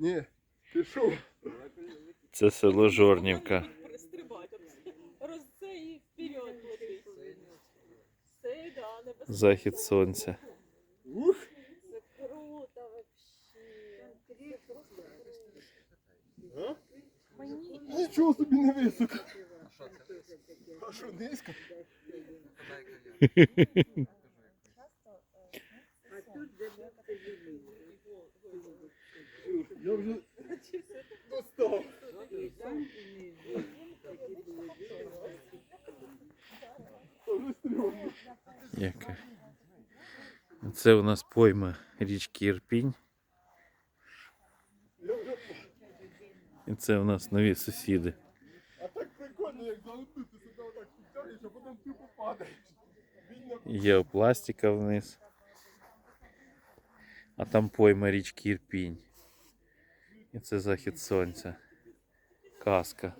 Ні, що? Це село Жорнівка. Захід сонця. Ух, Це круто вообще. А? Нічого собі не високо. А що, низько? Я вже достав. Та вже стрьомно. Яка. Це у нас пойма річки Ірпінь. І це у нас нові сусіди. А так прикольно, як залетити сюди отак підтягнеш, а потім тупо падаєш. Вільно Є пластика вниз. А там пойма річки Ірпінь. І це захід сонця. Казка.